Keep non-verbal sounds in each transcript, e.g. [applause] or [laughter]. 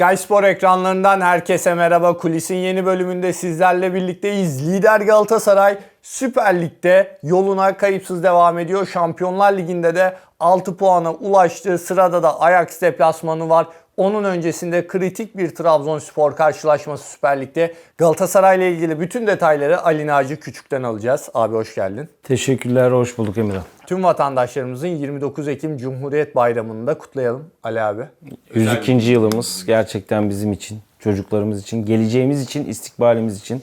Sky Spor ekranlarından herkese merhaba. Kulisin yeni bölümünde sizlerle birlikteyiz. Lider Galatasaray Süper Lig'de yoluna kayıpsız devam ediyor. Şampiyonlar Ligi'nde de 6 puana ulaştı. Sırada da Ajax deplasmanı var. Onun öncesinde kritik bir Trabzonspor karşılaşması Süper Lig'de. Galatasaray ile ilgili bütün detayları Ali Naci Küçük'ten alacağız. Abi hoş geldin. Teşekkürler, hoş bulduk Emirhan. Tüm vatandaşlarımızın 29 Ekim Cumhuriyet Bayramı'nı da kutlayalım Ali abi. 102. yılımız gerçekten bizim için, çocuklarımız için, geleceğimiz için, istikbalimiz için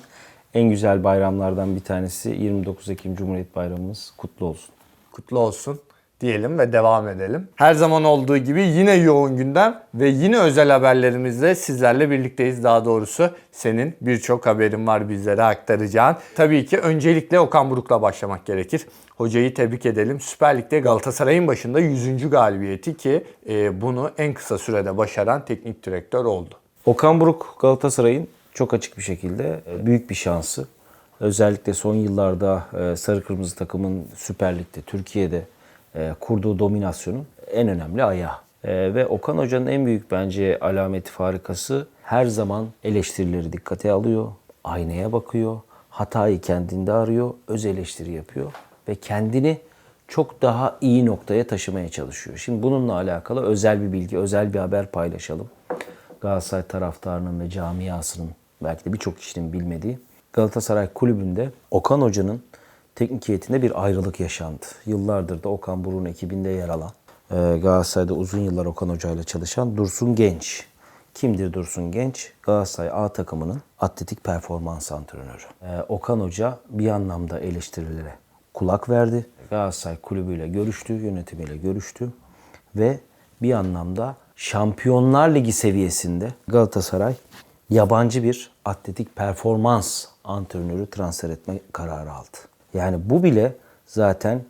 en güzel bayramlardan bir tanesi 29 Ekim Cumhuriyet Bayramımız kutlu olsun. kutlu olsun diyelim ve devam edelim. Her zaman olduğu gibi yine yoğun gündem ve yine özel haberlerimizle sizlerle birlikteyiz. Daha doğrusu senin birçok haberin var bizlere aktaracağın. Tabii ki öncelikle Okan Buruk'la başlamak gerekir. Hocayı tebrik edelim. Süper Lig'de Galatasaray'ın başında 100. galibiyeti ki e, bunu en kısa sürede başaran teknik direktör oldu. Okan Buruk Galatasaray'ın çok açık bir şekilde e, büyük bir şansı. Özellikle son yıllarda e, Sarı Kırmızı takımın Süper Lig'de, Türkiye'de e, kurduğu dominasyonun en önemli ayağı. E, Ve Okan Hoca'nın en büyük bence alameti farikası her zaman eleştirileri dikkate alıyor, aynaya bakıyor, hatayı kendinde arıyor, öz eleştiri yapıyor ve kendini çok daha iyi noktaya taşımaya çalışıyor. Şimdi bununla alakalı özel bir bilgi, özel bir haber paylaşalım. Galatasaray taraftarının ve camiasının belki de birçok kişinin bilmediği Galatasaray kulübünde Okan Hoca'nın teknik heyetinde bir ayrılık yaşandı. Yıllardır da Okan Buruk'un ekibinde yer alan, e, Galatasaray'da uzun yıllar Okan Hoca ile çalışan Dursun Genç. Kimdir Dursun Genç? Galatasaray A takımının atletik performans antrenörü. E, Okan Hoca bir anlamda eleştirilere kulak verdi. Galatasaray kulübüyle görüştü, yönetimiyle görüştü ve bir anlamda Şampiyonlar Ligi seviyesinde Galatasaray yabancı bir atletik performans antrenörü transfer etme kararı aldı. Yani bu bile zaten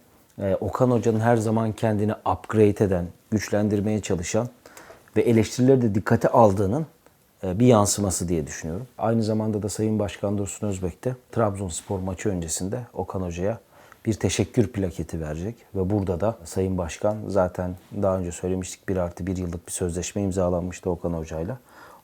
e, Okan Hoca'nın her zaman kendini upgrade eden, güçlendirmeye çalışan ve eleştirileri de dikkate aldığının e, bir yansıması diye düşünüyorum. Aynı zamanda da Sayın Başkan Dursun Özbek de Trabzonspor maçı öncesinde Okan Hoca'ya bir teşekkür plaketi verecek. Ve burada da Sayın Başkan zaten daha önce söylemiştik bir artı bir yıllık bir sözleşme imzalanmıştı Okan Hoca'yla.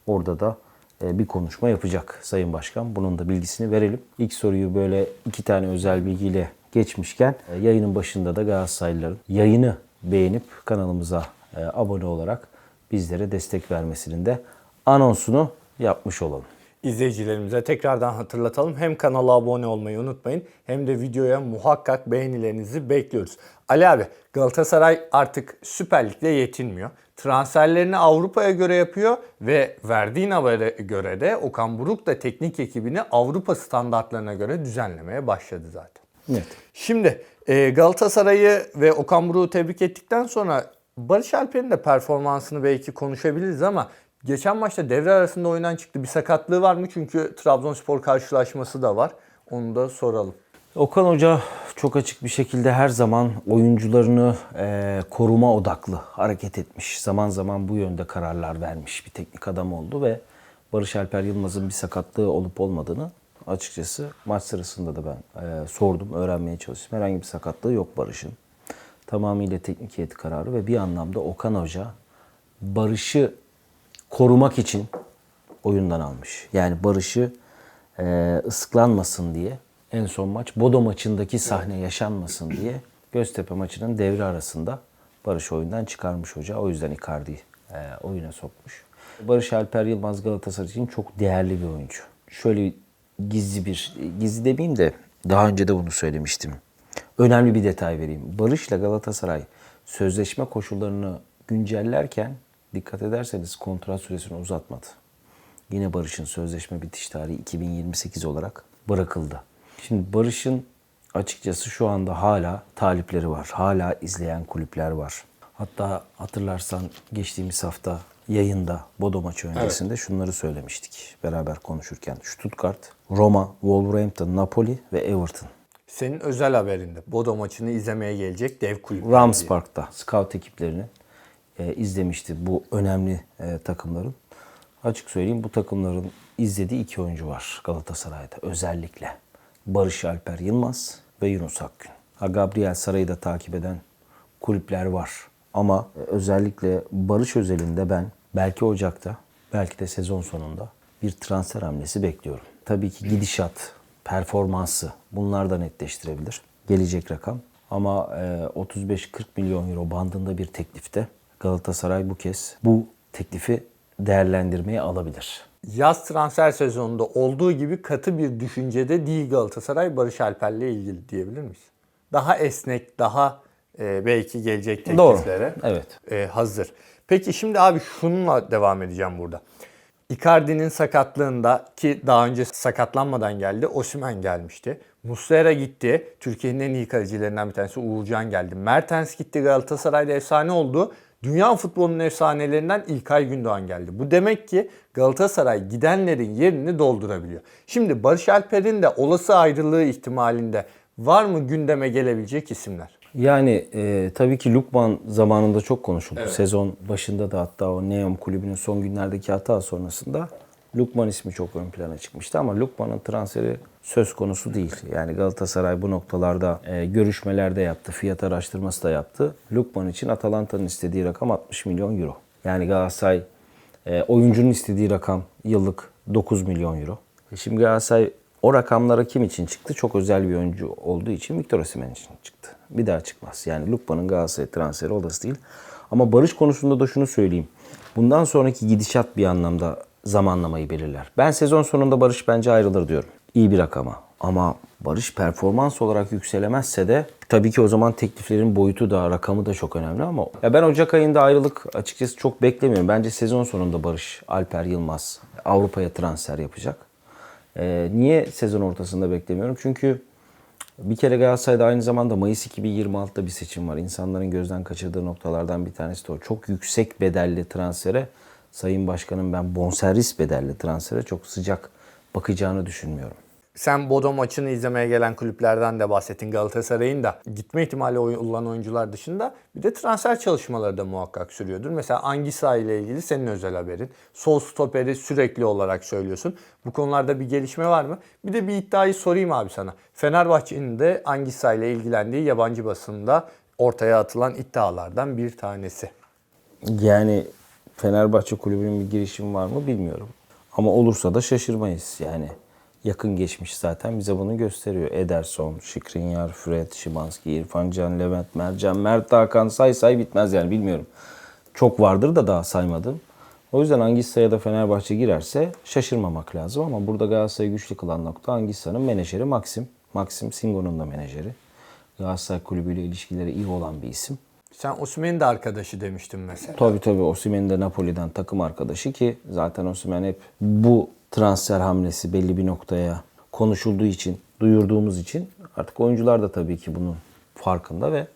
Orada da bir konuşma yapacak Sayın Başkan. Bunun da bilgisini verelim. İlk soruyu böyle iki tane özel bilgiyle geçmişken e, yayının başında da Galatasaraylıların yayını beğenip kanalımıza e, abone olarak bizlere destek vermesinin de anonsunu yapmış olalım. İzleyicilerimize tekrardan hatırlatalım. Hem kanala abone olmayı unutmayın hem de videoya muhakkak beğenilerinizi bekliyoruz. Ali abi Galatasaray artık Süper Lig'de yetinmiyor. Transferlerini Avrupa'ya göre yapıyor ve verdiğin habere göre de Okan Buruk da teknik ekibini Avrupa standartlarına göre düzenlemeye başladı zaten. Evet. Şimdi e, Galatasaray'ı ve Okan Buruk'u tebrik ettikten sonra Barış Alper'in de performansını belki konuşabiliriz ama geçen maçta devre arasında oyundan çıktı. Bir sakatlığı var mı? Çünkü Trabzonspor karşılaşması da var. Onu da soralım. Okan Hoca çok açık bir şekilde her zaman oyuncularını e, koruma odaklı hareket etmiş. Zaman zaman bu yönde kararlar vermiş bir teknik adam oldu ve Barış Alper Yılmaz'ın bir sakatlığı olup olmadığını açıkçası maç sırasında da ben e, sordum, öğrenmeye çalıştım. Herhangi bir sakatlığı yok Barış'ın. Tamamıyla teknik heyet kararı ve bir anlamda Okan Hoca Barış'ı korumak için oyundan almış. Yani Barış'ı e, ıslıklanmasın diye en son maç Bodo maçındaki sahne yaşanmasın diye Göztepe maçının devre arasında Barış oyundan çıkarmış hoca. O yüzden Icardi'yi e, oyuna sokmuş. Barış Alper Yılmaz Galatasaray için çok değerli bir oyuncu. Şöyle gizli bir, gizli demeyeyim de daha önce de bunu söylemiştim. Önemli bir detay vereyim. Barış'la Galatasaray sözleşme koşullarını güncellerken dikkat ederseniz kontrat süresini uzatmadı. Yine Barış'ın sözleşme bitiş tarihi 2028 olarak bırakıldı. Şimdi Barış'ın açıkçası şu anda hala talipleri var. Hala izleyen kulüpler var. Hatta hatırlarsan geçtiğimiz hafta yayında Bodo maçı öncesinde şunları söylemiştik beraber konuşurken. Stuttgart, Roma, Wolverhampton, Napoli ve Everton. Senin özel haberinde Bodo maçını izlemeye gelecek dev kulüp. Rams Park'ta scout ekiplerini e, izlemişti bu önemli e, takımların. Açık söyleyeyim bu takımların izlediği iki oyuncu var Galatasaray'da özellikle. Barış Alper Yılmaz ve Yunus Akgün. Ha Gabriel Saray'ı da takip eden kulüpler var. Ama e, özellikle Barış özelinde ben belki Ocak'ta, belki de sezon sonunda bir transfer hamlesi bekliyorum. Tabii ki gidişat, performansı bunlar da netleştirebilir. Gelecek rakam. Ama e, 35-40 milyon euro bandında bir teklifte Galatasaray bu kez bu teklifi değerlendirmeye alabilir. Yaz transfer sezonunda olduğu gibi katı bir düşüncede değil Galatasaray Barış Alper'le ilgili diyebilir miyiz? Daha esnek, daha e, belki gelecek Doğru. tekliflere Evet. e, hazır. Peki şimdi abi şununla devam edeceğim burada. Icardi'nin sakatlığında ki daha önce sakatlanmadan geldi. Osimhen gelmişti. Muslera gitti. Türkiye'nin en iyi kalecilerinden bir tanesi Uğurcan geldi. Mertens gitti. Galatasaray'da efsane oldu. Dünya futbolunun efsanelerinden İlkay Gündoğan geldi. Bu demek ki Galatasaray gidenlerin yerini doldurabiliyor. Şimdi Barış Alper'in de olası ayrılığı ihtimalinde var mı gündeme gelebilecek isimler? Yani e, tabii ki Lukman zamanında çok konuşuldu. Sezon başında da hatta o Neom kulübünün son günlerdeki hata sonrasında Lukman ismi çok ön plana çıkmıştı ama Lukman'ın transferi söz konusu değil. Yani Galatasaray bu noktalarda e, görüşmelerde yaptı, fiyat araştırması da yaptı. Lukman için Atalanta'nın istediği rakam 60 milyon euro. Yani Galatasaray e, oyuncunun istediği rakam yıllık 9 milyon euro. E şimdi Galatasaray o rakamlara kim için çıktı? Çok özel bir oyuncu olduğu için Victor Osimhen için çıktı. Bir daha çıkmaz. Yani Lukman'ın Galatasaray transferi olası değil. Ama Barış konusunda da şunu söyleyeyim. Bundan sonraki gidişat bir anlamda zamanlamayı belirler. Ben sezon sonunda Barış bence ayrılır diyorum. İyi bir rakama. Ama Barış performans olarak yükselemezse de tabii ki o zaman tekliflerin boyutu da rakamı da çok önemli ama ya ben Ocak ayında ayrılık açıkçası çok beklemiyorum. Bence sezon sonunda Barış Alper Yılmaz Avrupa'ya transfer yapacak. Ee, niye sezon ortasında beklemiyorum? Çünkü bir kere Galatasaray'da aynı zamanda Mayıs 2026'da bir seçim var. İnsanların gözden kaçırdığı noktalardan bir tanesi de o. Çok yüksek bedelli transfere Sayın Başkanım ben bonservis bedelli transfere çok sıcak bakacağını düşünmüyorum. Sen Bodo maçını izlemeye gelen kulüplerden de bahsettin Galatasaray'ın da. Gitme ihtimali olan oyuncular dışında bir de transfer çalışmaları da muhakkak sürüyordur. Mesela Angisa ile ilgili senin özel haberin. Sol stoperi sürekli olarak söylüyorsun. Bu konularda bir gelişme var mı? Bir de bir iddiayı sorayım abi sana. Fenerbahçe'nin de Angisa ile ilgilendiği yabancı basında ortaya atılan iddialardan bir tanesi. Yani Fenerbahçe kulübünün bir girişimi var mı bilmiyorum. Ama olursa da şaşırmayız. Yani yakın geçmiş zaten bize bunu gösteriyor. Ederson, Şikrinyar, Fred, Şimanski, İrfan Can, Levent, Mercan, Mert Hakan say say bitmez yani bilmiyorum. Çok vardır da daha saymadım. O yüzden Angissa da Fenerbahçe girerse şaşırmamak lazım ama burada Galatasaray'ı güçlü kılan nokta Angissa'nın menajeri Maxim. Maxim Singo'nun da menajeri. Galatasaray kulübüyle ilişkileri iyi olan bir isim. Sen Osimhen'in de arkadaşı demiştin mesela. Tabii tabii Osimhen de Napoli'den takım arkadaşı ki zaten Osimhen hep bu transfer hamlesi belli bir noktaya konuşulduğu için, duyurduğumuz için artık oyuncular da tabii ki bunun farkında ve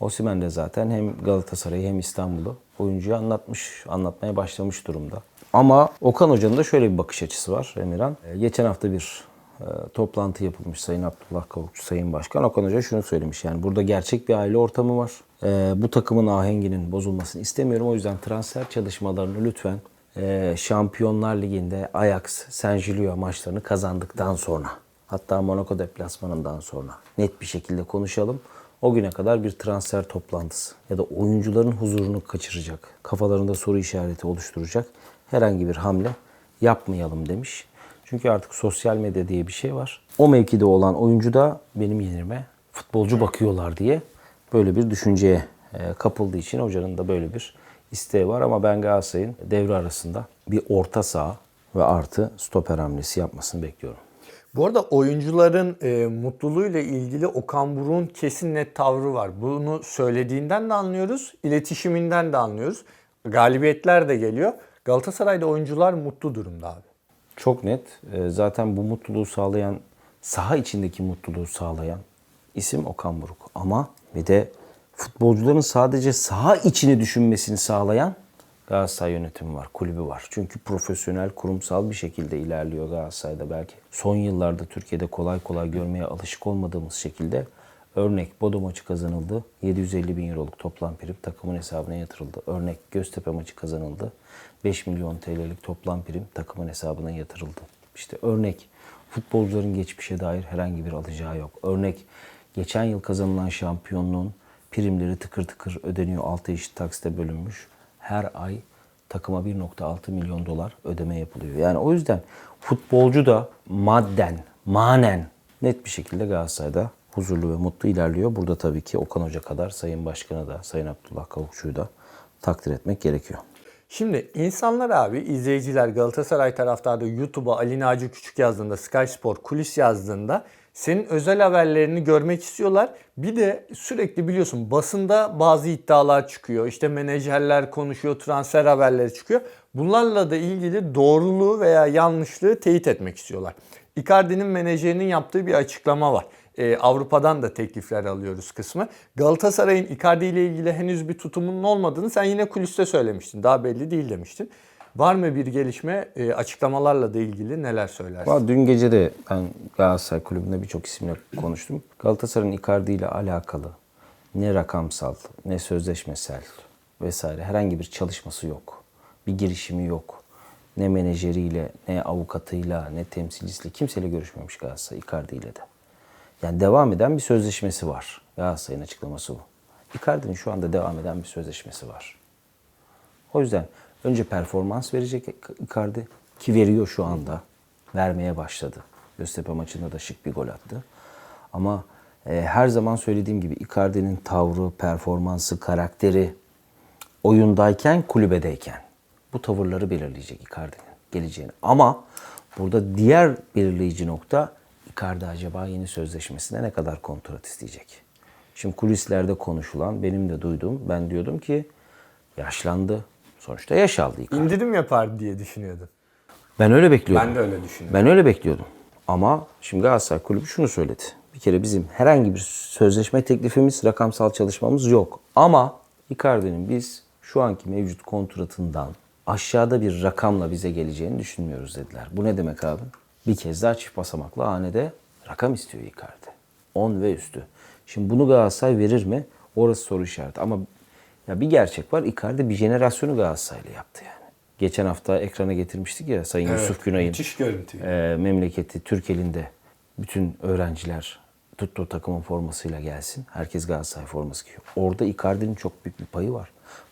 Osimhen de zaten hem Galatasaray'ı hem İstanbul'u oyuncuya anlatmış, anlatmaya başlamış durumda. Ama Okan Hoca'nın da şöyle bir bakış açısı var Emirhan. Ee, Geçen hafta bir toplantı yapılmış Sayın Abdullah Kavukçu, Sayın Başkan. Okan Hoca şunu söylemiş yani burada gerçek bir aile ortamı var. Ee, bu takımın ahenginin bozulmasını istemiyorum. O yüzden transfer çalışmalarını lütfen e, Şampiyonlar Ligi'nde Ajax, Saint Gillois maçlarını kazandıktan sonra hatta Monaco deplasmanından sonra net bir şekilde konuşalım. O güne kadar bir transfer toplantısı ya da oyuncuların huzurunu kaçıracak, kafalarında soru işareti oluşturacak herhangi bir hamle yapmayalım demiş. Çünkü artık sosyal medya diye bir şey var. O mevkide olan oyuncu da benim yerime futbolcu bakıyorlar diye böyle bir düşünceye e, kapıldığı için hocanın da böyle bir isteği var. Ama ben Galatasaray'ın devre arasında bir orta saha ve artı stoper hamlesi yapmasını bekliyorum. Bu arada oyuncuların e, mutluluğuyla ilgili Okan Buruk'un kesin net tavrı var. Bunu söylediğinden de anlıyoruz, iletişiminden de anlıyoruz. Galibiyetler de geliyor. Galatasaray'da oyuncular mutlu durumda abi. Çok net. E, Zaten bu mutluluğu sağlayan, saha içindeki mutluluğu sağlayan isim Okan Buruk. Ama bir de futbolcuların sadece saha içini düşünmesini sağlayan Galatasaray yönetimi var, kulübü var. Çünkü profesyonel, kurumsal bir şekilde ilerliyor Galatasaray'da belki. Son yıllarda Türkiye'de kolay kolay görmeye alışık olmadığımız şekilde örnek Bodo maçı kazanıldı. 750 bin euroluk toplam prim takımın hesabına yatırıldı. Örnek Göztepe maçı kazanıldı. 5 milyon TL'lik toplam prim takımın hesabına yatırıldı. İşte örnek futbolcuların geçmişe dair herhangi bir alacağı yok. Örnek geçen yıl kazanılan şampiyonluğun primleri tıkır tıkır ödeniyor. 6 eşit taksite bölünmüş. Her ay takıma 1.6 milyon dolar ödeme yapılıyor. Yani o yüzden futbolcu da madden, manen net bir şekilde Galatasaray'da huzurlu ve mutlu ilerliyor. Burada tabii ki Okan Hoca kadar Sayın Başkanı da, Sayın Abdullah Kavukçu'yu da takdir etmek gerekiyor. Şimdi insanlar abi izleyiciler Galatasaray taraftarı YouTube'a Ali Naci Küçük yazdığında Sky Spor kulis yazdığında senin özel haberlerini görmek istiyorlar. Bir de sürekli biliyorsun basında bazı iddialar çıkıyor. İşte menajerler konuşuyor, transfer haberleri çıkıyor. Bunlarla da ilgili doğruluğu veya yanlışlığı teyit etmek istiyorlar. Icardi'nin menajerinin yaptığı bir açıklama var. Ee, Avrupa'dan da teklifler alıyoruz kısmı. Galatasaray'ın Icardi ile ilgili henüz bir tutumunun olmadığını sen yine kuliste söylemiştin. Daha belli değil demiştin. Var mı bir gelişme Ee, açıklamalarla da ilgili neler söylersin? Valla dün gece de ben Galatasaray Kulübü'nde birçok isimle konuştum. Galatasaray'ın Icardi ile alakalı ne rakamsal, ne sözleşmesel vesaire herhangi bir çalışması yok. Bir girişimi yok. Ne menajeriyle, ne avukatıyla, ne temsilcisiyle kimseyle görüşmemiş Galatasaray Icardi ile de. Yani devam eden bir sözleşmesi var. Galatasaray'ın açıklaması bu. Icardi'nin şu anda devam eden bir sözleşmesi var. O yüzden önce performans verecek Icardi ki veriyor şu anda. Vermeye başladı. Göztepe maçında da şık bir gol attı. Ama e, her zaman söylediğim gibi Icardi'nin tavrı, performansı, karakteri oyundayken, kulübedeyken bu tavırları belirleyecek Icardi'nin geleceğini. Ama burada diğer belirleyici nokta Icardi acaba yeni sözleşmesine ne kadar kontrat isteyecek? Şimdi kulislerde konuşulan, benim de duyduğum, ben diyordum ki yaşlandı. Sonuçta yaş aldı Icardi. İndirim yapar diye düşünüyordum. Ben öyle bekliyordum. Ben de öyle düşünüyorum. Ben öyle bekliyordum. Ama şimdi Galatasaray Kulübü şunu söyledi. Bir kere bizim herhangi bir sözleşme teklifimiz, rakamsal çalışmamız yok. Ama Icardi'nin biz şu anki mevcut kontratından aşağıda bir rakamla bize geleceğini düşünmüyoruz dediler. Bu ne demek abi? Bir kez daha çift basamaklı hanede rakam istiyor Icardi. 10 ve üstü. Şimdi bunu Galatasaray verir mi? Orası soru işareti. Ama ya bir gerçek var. Icardi bir jenerasyonu Galatasaray'la yaptı yani. Geçen hafta ekrana getirmiştik ya Sayın Yusuf Günay'ın e, memleketi Türkel'inde bütün öğrenciler tuttuğu takımın formasıyla gelsin. Herkes Galatasaray forması giyiyor. Orada Icardi'nin çok büyük bir payı var.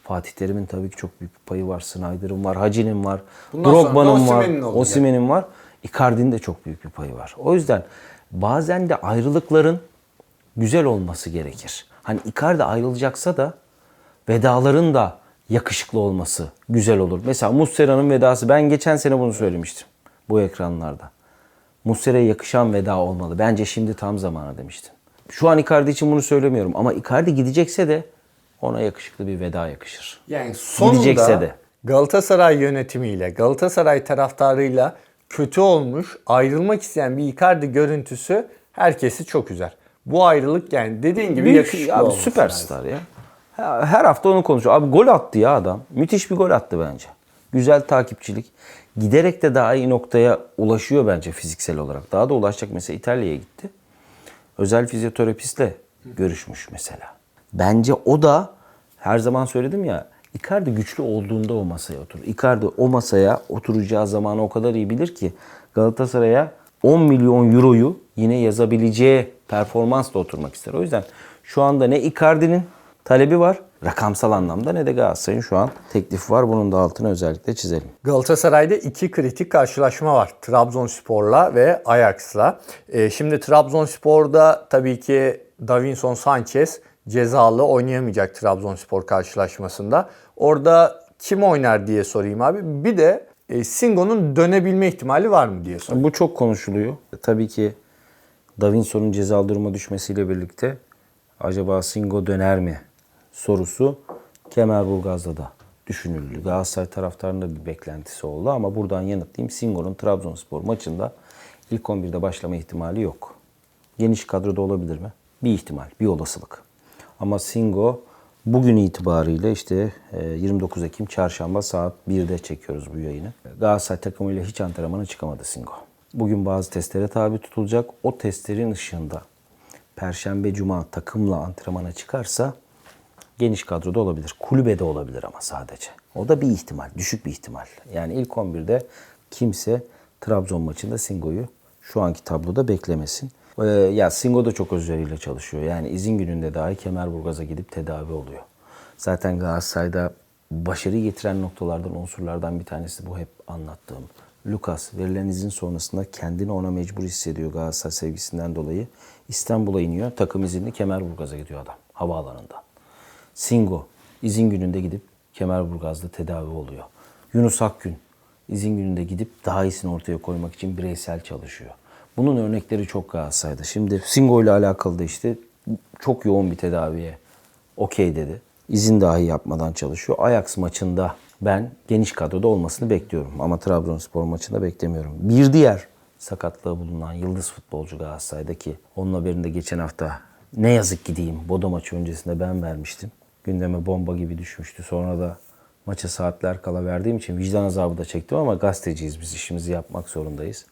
Fatih Terim'in tabii ki çok büyük bir payı var. Snyder'ın var, Hacı'nin var, Drogba'nın var. Osimhen'in var. Icardi'nin de çok büyük bir payı var. O yüzden bazen de ayrılıkların güzel olması gerekir. Hani Icardi ayrılacaksa da vedaların da yakışıklı olması güzel olur. Mesela Muslera'nın vedası ben geçen sene bunu söylemiştim bu ekranlarda. Muslera'ya yakışan veda olmalı. Bence şimdi tam zamanı demiştim. Şu an Icardi için bunu söylemiyorum ama Icardi gidecekse de ona yakışıklı bir veda yakışır. Yani sonunda Gidecekse de. Galatasaray yönetimiyle, Galatasaray taraftarıyla kötü olmuş, ayrılmak isteyen bir Icardi görüntüsü herkesi çok üzer. Bu ayrılık yani dediğin gibi Büyük yakışıklı abi süperstar lazım. ya. Her hafta onu konuşuyor. Abi gol attı ya adam. Müthiş bir gol attı bence. Güzel takipçilik. Giderek de daha iyi noktaya ulaşıyor bence fiziksel olarak. Daha da ulaşacak mesela İtalya'ya gitti. Özel fizyoterapistle görüşmüş mesela. Bence o da her zaman söyledim ya Icardi güçlü olduğunda o masaya oturur. Icardi o masaya oturacağı zamanı o kadar iyi bilir ki Galatasaray'a 10 milyon euroyu yine yazabileceği performansla oturmak ister. O yüzden şu anda ne Icardi'nin talebi var rakamsal anlamda ne de Galatasaray'ın şu an teklifi var. Bunun da altını özellikle çizelim. Galatasaray'da iki kritik karşılaşma var. Trabzonspor'la ve Ajax'la. Ee, şimdi Trabzonspor'da tabii ki Davinson Sanchez cezalı oynayamayacak Trabzonspor karşılaşmasında. Orada kim oynar diye sorayım abi. Bir de e, Singo'nun dönebilme ihtimali var mı diye sorayım. Bu çok konuşuluyor. Tabii ki Davinson'un cezalı duruma düşmesiyle birlikte acaba Singo döner mi sorusu Kemerburgaz'da da düşünüldü. Galatasaray taraftarının da bir beklentisi oldu ama buradan yanıtlayayım. Singo'nun Trabzonspor maçında ilk 11'de başlama ihtimali yok. Geniş kadroda olabilir mi? Bir ihtimal, bir olasılık. Ama Singo bugün itibariyle işte e, 29 Ekim çarşamba saat 1'de çekiyoruz bu yayını. Galatasaray takımıyla hiç antrenmana çıkamadı Singo. Bugün bazı testlere tabi tutulacak. O testlerin ışığında Perşembe, Cuma takımla antrenmana çıkarsa geniş kadroda olabilir. Kulübede olabilir ama sadece. O da bir ihtimal, düşük bir ihtimal. Yani ilk 11'de kimse Trabzon maçında Singo'yu şu anki tabloda beklemesin. Ee, ya Singo da çok özveriyle çalışıyor. Yani izin gününde dahi Kemerburgaz'a gidip tedavi oluyor. Zaten Galatasaray'da başarıyı getiren noktalardan, unsurlardan bir tanesi bu hep anlattığım. Lucas verilen izin sonrasında kendini ona mecbur hissediyor Galatasaray sevgisinden dolayı. İstanbul'a iniyor. Takım izinli Kemerburgaz'a gidiyor adam havaalanında. Singo izin gününde gidip Kemerburgaz'da tedavi oluyor. Yunus Akgün izin gününde gidip daha iyisini ortaya koymak için bireysel çalışıyor. Bunun örnekleri çok Galatasaray'da. Şimdi Singo ile alakalı da işte çok yoğun bir tedaviye okey dedi. İzin dahi yapmadan çalışıyor. Ajax maçında ben geniş kadroda olmasını bekliyorum. Ama Trabzonspor maçında beklemiyorum. Bir diğer sakatlığı bulunan yıldız futbolcu Galatasaray'daki onun haberini de geçen hafta ne yazık ki diyeyim Bodo maçı öncesinde ben vermiştim. Gündeme bomba gibi düşmüştü. Sonra da maça saatler kala verdiğim için vicdan azabı da çektim ama gazeteciyiz biz işimizi yapmak zorundayız.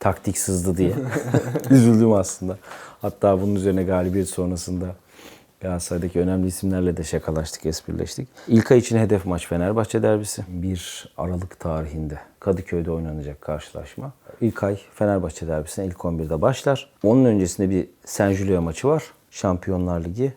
Taktik sızdı diye. [laughs] Üzüldüm aslında. Hatta bunun üzerine galibiyet sonrasında Galatasaray'daki önemli isimlerle de şakalaştık, esprileştik. İlkay için hedef maç Fenerbahçe derbisi. 1 Aralık tarihinde Kadıköy'de oynanacak karşılaşma. İlkay Fenerbahçe derbisine ilk 11'de başlar. Onun öncesinde bir San Julio maçı var. Şampiyonlar Ligi.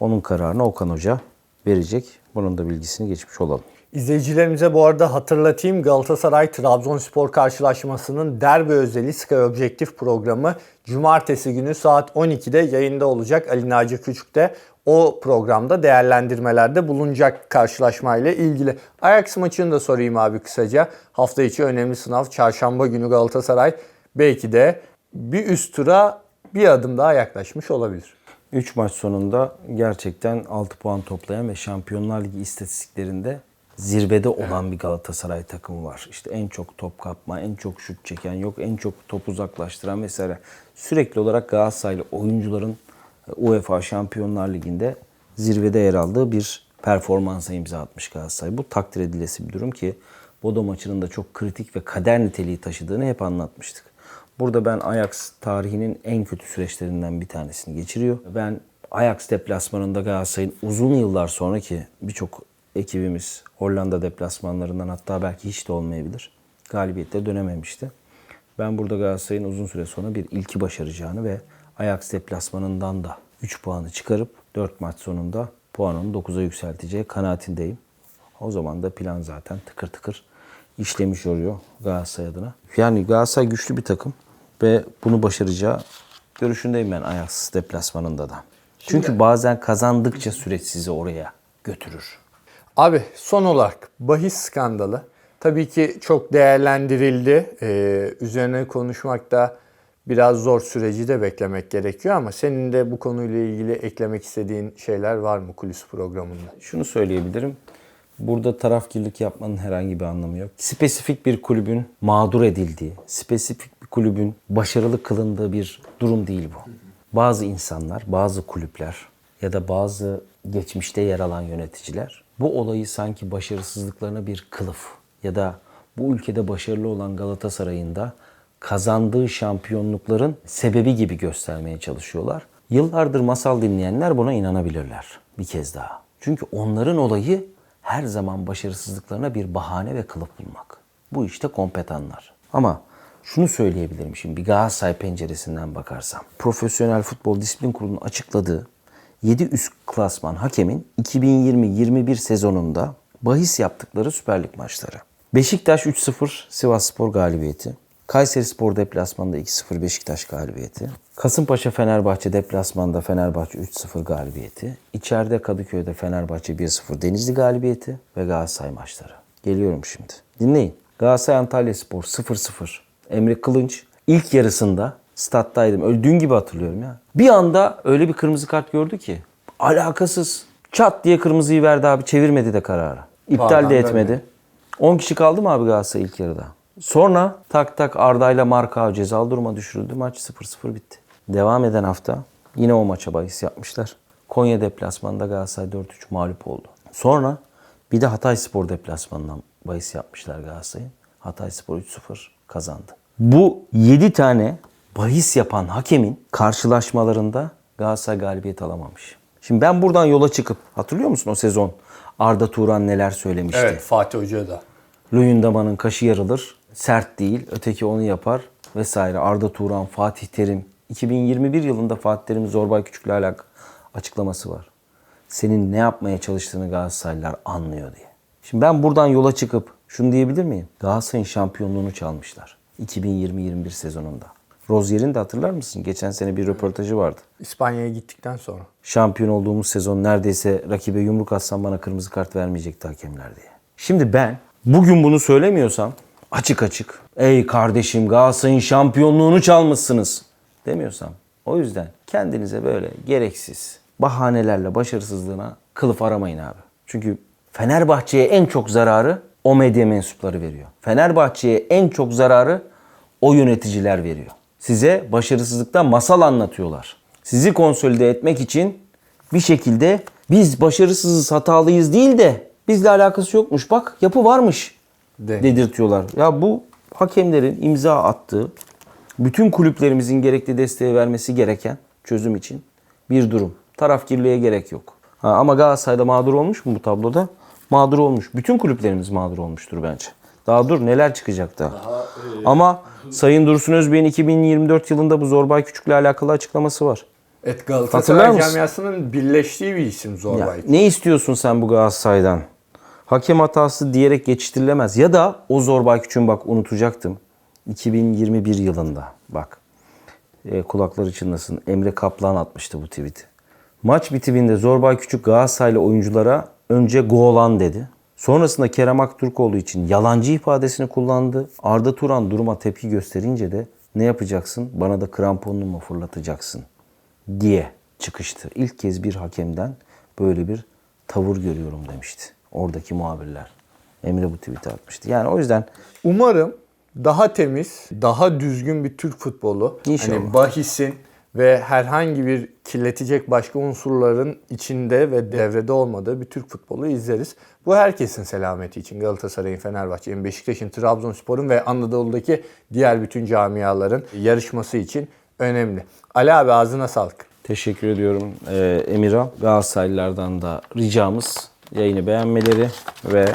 Onun kararını Okan Hoca verecek. Bunun da bilgisini geçmiş olalım. İzleyicilerimize bu arada hatırlatayım Galatasaray Trabzonspor karşılaşmasının derbi özeli Sky Objektif programı Cumartesi günü saat 12'de yayında olacak. Ali Naci Küçük de o programda değerlendirmelerde bulunacak karşılaşmayla ilgili. Ajax maçını da sorayım abi kısaca. Hafta içi önemli sınav. Çarşamba günü Galatasaray belki de bir üst tura bir adım daha yaklaşmış olabilir. 3 maç sonunda gerçekten 6 puan toplayan ve Şampiyonlar Ligi istatistiklerinde zirvede olan bir Galatasaray takımı var. İşte en çok top kapma, en çok şut çeken, yok en çok top uzaklaştıran vesaire. Sürekli olarak Galatasaraylı oyuncuların UEFA Şampiyonlar Ligi'nde zirvede yer aldığı bir performansa imza atmış Galatasaray. Bu takdir edilesi bir durum ki Bodo maçının da çok kritik ve kader niteliği taşıdığını hep anlatmıştık. Burada ben Ajax tarihinin en kötü süreçlerinden bir tanesini geçiriyor. Ben Ajax deplasmanında Galatasaray'ın uzun yıllar sonraki birçok ekibimiz Hollanda deplasmanlarından hatta belki hiç de olmayabilir. Galibiyette dönememişti. Ben burada Galatasaray'ın uzun süre sonra bir ilki başaracağını ve Ajax deplasmanından da 3 puanı çıkarıp 4 maç sonunda puanını 9'a yükselteceği kanaatindeyim. O zaman da plan zaten tıkır tıkır işlemiş oluyor Galatasaray adına. Yani Galatasaray güçlü bir takım ve bunu başaracağı görüşündeyim ben Ajax deplasmanında da. Çünkü bazen kazandıkça süreç sizi oraya götürür. Abi son olarak bahis skandalı. Tabii ki çok değerlendirildi. Ee, üzerine konuşmakta biraz zor süreci de beklemek gerekiyor ama senin de bu konuyla ilgili eklemek istediğin şeyler var mı kulis programında? Şunu söyleyebilirim. Burada tarafkirlik yapmanın herhangi bir anlamı yok. Spesifik bir kulübün mağdur edildiği, spesifik bir kulübün başarılı kılındığı bir durum değil bu. Bazı insanlar, bazı kulüpler ya da bazı geçmişte yer alan yöneticiler bu olayı sanki başarısızlıklarına bir kılıf ya da bu ülkede başarılı olan Galatasaray'ın da kazandığı şampiyonlukların sebebi gibi göstermeye çalışıyorlar. Yıllardır masal dinleyenler buna inanabilirler bir kez daha. Çünkü onların olayı her zaman başarısızlıklarına bir bahane ve kılıf bulmak. Bu işte kompetanlar. Ama şunu söyleyebilirim şimdi bir Galatasaray penceresinden bakarsam. Profesyonel Futbol Disiplin Kurulu'nun açıkladığı 7 üst klasman hakemin 2020-21 sezonunda bahis yaptıkları Süper Lig maçları. Beşiktaş 3-0 Sivasspor galibiyeti. Kayseri Spor deplasmanda 2-0 Beşiktaş galibiyeti. Kasımpaşa Fenerbahçe deplasmanda Fenerbahçe 3-0 galibiyeti. İçeride Kadıköy'de Fenerbahçe 1-0 Denizli galibiyeti ve Galatasaray maçları. Geliyorum şimdi. Dinleyin. Galatasaray Antalya Spor 0-0. Emre Kılınç ilk yarısında stat'taydım. Öyle dün gibi hatırlıyorum ya. Bir anda öyle bir kırmızı kart gördü ki alakasız. Çat diye kırmızıyı verdi abi çevirmedi de kararı. İptal Vardan de etmedi. dönmedi. 10 kişi kaldı mı abi Galatasaray ilk yarıda? Sonra tak tak Arda'yla Marka cezalı duruma düşürüldü. Maç 0-0 bitti. Devam eden hafta yine o maça bahis yapmışlar. Konya deplasmanında Galatasaray 4-3 mağlup oldu. Sonra bir de Hatay Spor deplasmanından bahis yapmışlar Galatasaray'ın. Hatay Spor 3-0 kazandı. Bu 7 tane bahis yapan hakemin karşılaşmalarında Galatasaray galibiyet alamamış. Şimdi ben buradan yola çıkıp hatırlıyor musun o sezon Arda Turan neler söylemişti? Evet Fatih Hoca da. Luyendama'nın kaşı yarılır. Sert değil. Öteki onu yapar vesaire. Arda Turan, Fatih Terim. 2021 yılında Fatih Terim Zorbay Küçük'le alakalı açıklaması var. Senin ne yapmaya çalıştığını Galatasaraylılar anlıyor diye. Şimdi ben buradan yola çıkıp şunu diyebilir miyim? Galatasaray'ın şampiyonluğunu çalmışlar. 2020-21 sezonunda. Rozier'in de hatırlar mısın? Geçen sene bir röportajı vardı. İspanya'ya gittikten sonra. Şampiyon olduğumuz sezon neredeyse rakibe yumruk atsam bana kırmızı kart vermeyecekti hakemler diye. Şimdi ben bugün bunu söylemiyorsam açık açık ey kardeşim Galatasaray'ın şampiyonluğunu çalmışsınız demiyorsam o yüzden kendinize böyle gereksiz bahanelerle başarısızlığına kılıf aramayın abi. Çünkü Fenerbahçe'ye en çok zararı o medya mensupları veriyor. Fenerbahçe'ye en çok zararı o yöneticiler veriyor. Size başarısızlıktan masal anlatıyorlar. Sizi konsolide etmek için bir şekilde biz başarısızız, hatalıyız değil de bizle alakası yokmuş. Bak yapı varmış De. dedirtiyorlar. Ya bu hakemlerin imza attığı bütün kulüplerimizin gerekli desteği vermesi gereken çözüm için bir durum. Tarafkirliğe gerek yok. Ha, ama Galatasaray'da mağdur olmuş mu bu tabloda? Mağdur olmuş. Bütün kulüplerimiz mağdur olmuştur bence. Daha dur neler çıkacak daha. Ama Sayın Dursun Özbey'in 2024 yılında bu Zorbay Küçük'le alakalı açıklaması var. Evet Galatasaray camiasının birleştiği bir isim Ya, Zorbay. ne istiyorsun sen bu Galatasaray'dan? Hakem hatası diyerek geçiştirilemez. Ya da o Zorbay Küçük'ün bak unutacaktım. 2021 yılında bak e, kulakları çınlasın. Emre Kaplan atmıştı bu tweet'i. Maç bitiminde Zorbay Küçük Galatasaraylı oyunculara önce golan dedi. Sonrasında Kerem Aktürkoğlu için yalancı ifadesini kullandı. Arda Turan duruma tepki gösterince de ne yapacaksın? Bana da kramponunu mu fırlatacaksın? diye çıkıştı. İlk kez bir hakemden böyle bir tavır görüyorum demişti. Oradaki muhabirler. Emre bu tweet'i atmıştı. Yani o yüzden Umarım daha temiz, daha düzgün bir Türk futbolu. İnşallah. Hani bahisin ve herhangi bir kirletecek başka unsurların içinde ve devrede olmadığı bir Türk futbolu izleriz. Bu herkesin selameti için Galatasaray'ın, Fenerbahçe'nin, Beşiktaş'ın, Trabzonspor'un ve Anadolu'daki diğer bütün camiaların yarışması için önemli. Ali abi ağzına sağlık. teşekkür ediyorum ee, Emir'a. Galatasaraylılardan da ricamız yayını beğenmeleri ve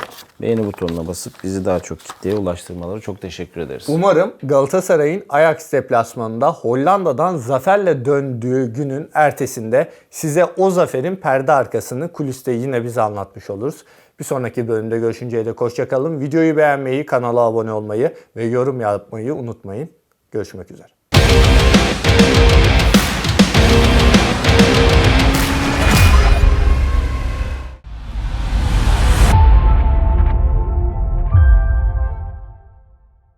beğeni butonuna basıp bizi daha çok kitleye ulaştırmaları. Çok teşekkür ederiz. Umarım Galatasaray'ın Ajax deplasmanında Hollanda'dan zaferle döndüğü günün ertesinde size o zaferin perde arkasını kuliste yine biz anlatmış oluruz. Bir sonraki bölümde görüşünceye dek hoşçakalın. Videoyu beğenmeyi, kanala abone olmayı ve yorum yapmayı unutmayın. Görüşmek üzere.